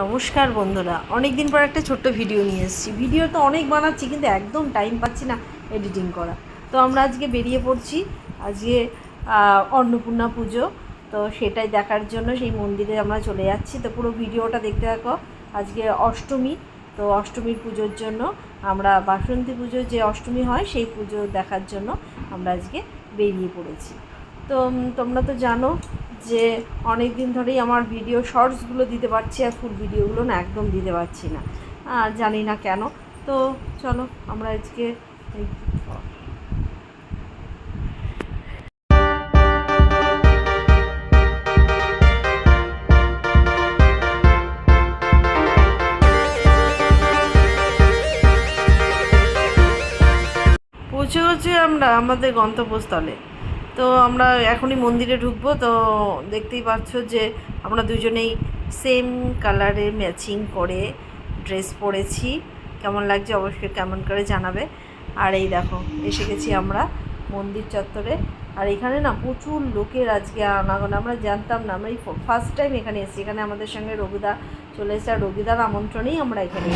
নমস্কার বন্ধুরা অনেক দিন পর একটা ছোট্ট ভিডিও নিয়ে এসেছি। ভিডিও তো অনেক বানাচ্ছি, কিন্তু একদম টাইম পাচ্ছি না এডিটিং করা। তো আমরা আজকে বেরিয়ে পড়ছি, আজকে অন্নপূর্ণা পুজো। তো সেটাই দেখার জন্য সেই মন্দিরে আমরা চলে যাচ্ছি। তো পুরো ভিডিওটা দেখতে থাকো। আজকে অষ্টমী, তো অষ্টমীর পুজোর জন্য আমরা বাসন্তী পুজোর যে অষ্টমী হয়, সেই পুজো দেখার জন্য আমরা আজকে বেরিয়ে পড়েছি। তো তোমরা তো জানো যে অনেক দিন ধরেই আমার ভিডিও শর্টসগুলো দিতে পারছি আর ফুল ভিডিওগুলো না একদম দিতে পারছি না। আর জানি না কেন। তো চলো, আমরা আজকে পৌঁছে গেছি আমরা আমাদের গন্তব্যস্থলে। তো আমরা এখনই মন্দিরে ঢুকবো। তো দেখতেই পাচ্ছ যে আমরা দুজনেই সেম কালারে ম্যাচিং করে ড্রেস পরেছি। কেমন লাগছে অবশ্যই কেমন করে জানাবে। আর এই দেখো, এসে গেছি আমরা। মন্দির চত্বরে। আর এখানে না প্রচুর লোকের আজকে আনাগোনা। আমরা জানতাম না, আমরা এই ফার্স্ট টাইম এখানে এসেছি। এখানে আমাদের সঙ্গে রঘুদা চলে এসেছে। আর রঘুদার আমন্ত্রণেই আমরা এখানে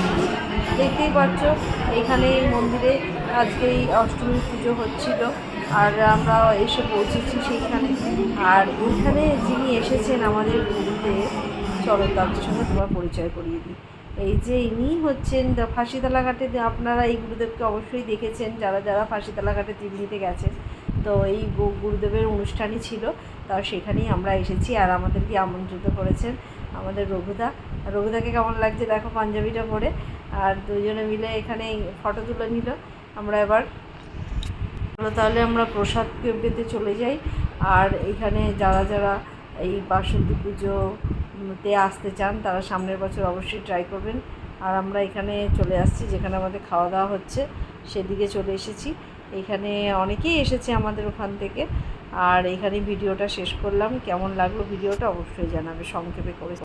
দেখতেই পাচ্ছ, এখানে এই মন্দিরে আজকে এই অষ্টমী পুজো হচ্ছিল। আর আমরা এসে পৌঁছেছি সেইখানে। আর এখানে যিনি এসেছেন আমাদের গুরুতে চলো তাদের সঙ্গে তোমার পরিচয় করিয়ে দিই। এই যে ইনি হচ্ছেন ফাঁসিতলা ঘাটে আপনারা এই গুরুদেবকে অবশ্যই দেখেছেন, যারা যারা ফাঁসিতলা ঘাটে ত্রিবেণীতে গেছেন তো এই গুরুদেবের অনুষ্ঠানই ছিল, তা সেখানেই আমরা এসেছি আর আমাদেরকে আমন্ত্রিত করেছেন আমাদের রঘুদা। রঘুদাকে কেমন লাগছে দেখো পাঞ্জাবিটা পরে। আর দুজনে মিলে এখানে ফটো তুলে নিল। আমরা এবার তাহলে আমরা প্রসাদ পেতে চলে যাই। আর এখানে যারা যারা এই বাসন্তী পুজোতে আসতে চান, তারা সামনের বছর অবশ্যই ট্রাই করবেন। আর আমরা এখানে চলে আসছি, যেখানে আমাদের খাওয়া দাওয়া হচ্ছে, সেদিকে চলে এসেছি। এখানে অনেকেই এসেছে আমাদের ওখান থেকে। আর এখানে ভিডিওটা শেষ করলাম। কেমন লাগল ভিডিওটা অবশ্যই জানাবে, সংক্ষেপে করে।